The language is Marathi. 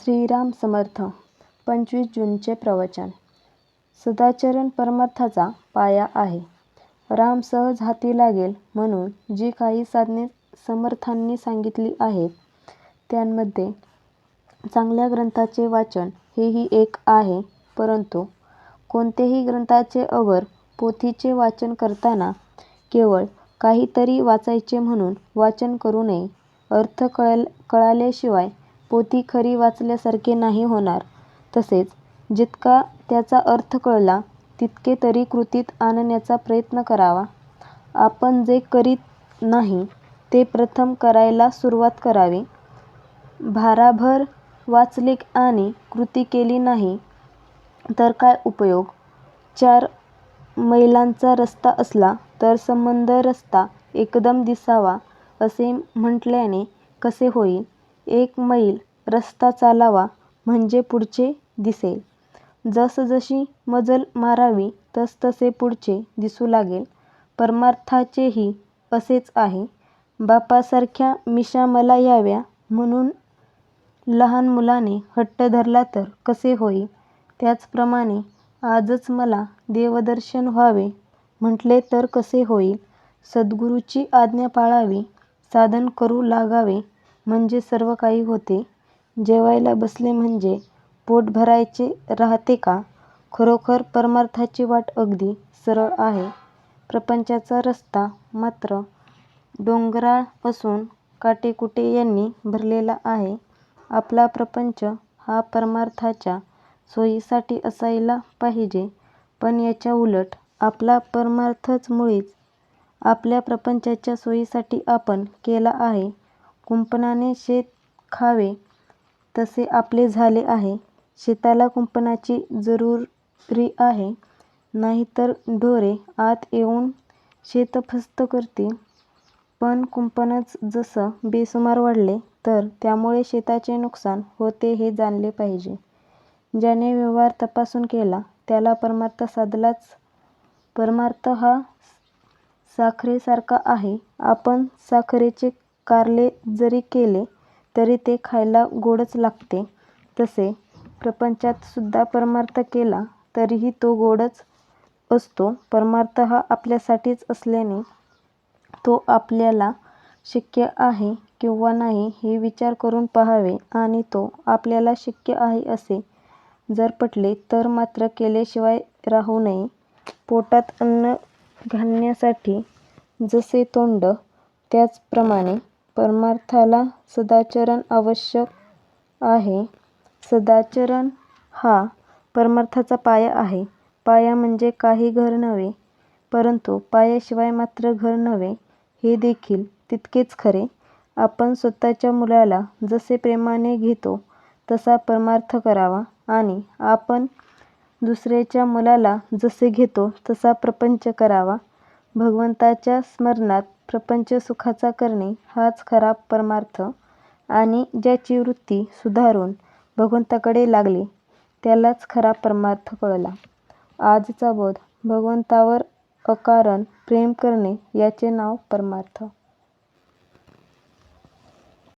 श्रीराम समर्थ पंचवीस जूनचे प्रवचन सदाचरण परमार्थाचा पाया आहे. राम सहज हाती लागेल म्हणून जी काही साधने समर्थांनी सांगितली आहेत, त्यांमध्ये चांगल्या ग्रंथाचे वाचन हेही एक आहे. परंतु कोणतेही ग्रंथाचे अवर पोथीचे वाचन करताना केवळ काहीतरी वाचायचे म्हणून वाचन करू नये. अर्थ कळाल्याशिवाय पोथी खरी वाचल्यासारखे नाही होणार. तसेच जितका त्याचा अर्थ कळला तितके तरी कृतीत आणण्याचा प्रयत्न करावा. आपण जे करीत नाही ते प्रथम करायला सुरुवात करावी. भाराभर वाचले आणि कृती केली नाही तर काय उपयोग? चार मैलांचा रस्ता असला तर संबंध रस्ता एकदम दिसावा असे म्हटल्याने कसे होईल? एक मैल रस्ता चालावा म्हणजे पुढचे दिसेल. जसजशी मजल मारावी तसतसे पुढचे दिसू लागेल. परमार्थाचेही असेच आहे. बापासारख्या मिशा मला याव्या म्हणून लहान मुलाने हट्ट धरला तर कसे होईल? त्याचप्रमाणे आजच मला देवदर्शन व्हावे म्हटले तर कसे होईल? सद्गुरूची आज्ञा पाळावी, साधन करू लागावे म्हणजे सर्व काही होते. जेवायला बसले म्हणजे पोट भरायचे राहते का? खरोखर परमार्थाची वाट अगदी सरळ आहे. प्रपंचाचा रस्ता मात्र डोंगराळ असून काटेकुटे यांनी भरलेला आहे. आपला प्रपंच हा परमार्थाच्या सोयीसाठी असायला पाहिजे पण याच्या उलट आपला परमार्थच मुळीच आपल्या प्रपंचाच्या सोयीसाठी आपण केला आहे. कुंपणाने शेत खावे तसे आपले झाले आहे. शेताला कुंपणाची जरुरी आहे. नाहीतर ढोरे आत येऊन शेत फस्त करतील. पण कुंपणच जसं बेसुमार वाढले तर त्यामुळे शेताचे नुकसान होते हे जाणले पाहिजे. ज्याने व्यवहार तपासून केला त्याला परमार्थ साधलाच. परमार्थ हा साखरेसारखा आहे. आपण साखरेचे कारले जरी केले तरी ते खायला गोडच लागते. तसे प्रपंचात सुद्धा परमार्थ केला तरीही तो गोडच असतो. परमार्थ हा आपल्यासाठीच असल्याने तो आपल्याला शक्य आहे किंवा नाही हे विचार करून पाहावे आणि तो आपल्याला शक्य आहे असे जर पटले तर मात्र केल्याशिवाय राहू नये. पोटात अन्न घालण्यासाठी जसे तोंड त्याचप्रमाणे परमार्थाला सदाचरण आवश्यक आहे. सदाचरण हा परमार्थाचा पाया आहे. पाया म्हणजे काही घर नव्हे परंतु पायाशिवाय मात्र घर नव्हे हे देखील तितकेच खरे. आपण स्वतःच्या मुलाला जसे प्रेमाने घेतो तसा परमार्थ करावा आणि आपण दुसऱ्याच्या मुलाला जसे घेतो तसा प्रपंच करावा. भगवंताच्या स्मरणात प्रपंच सुखाचा करणे हाच खरा परमार्थ आणि ज्याची वृत्ती सुधारून भगवंताकडे लागली त्यालाच खरा परमार्थ कळला. आजचा बोध भगवंतावर अकारण प्रेम करणे याचे नाव परमार्थ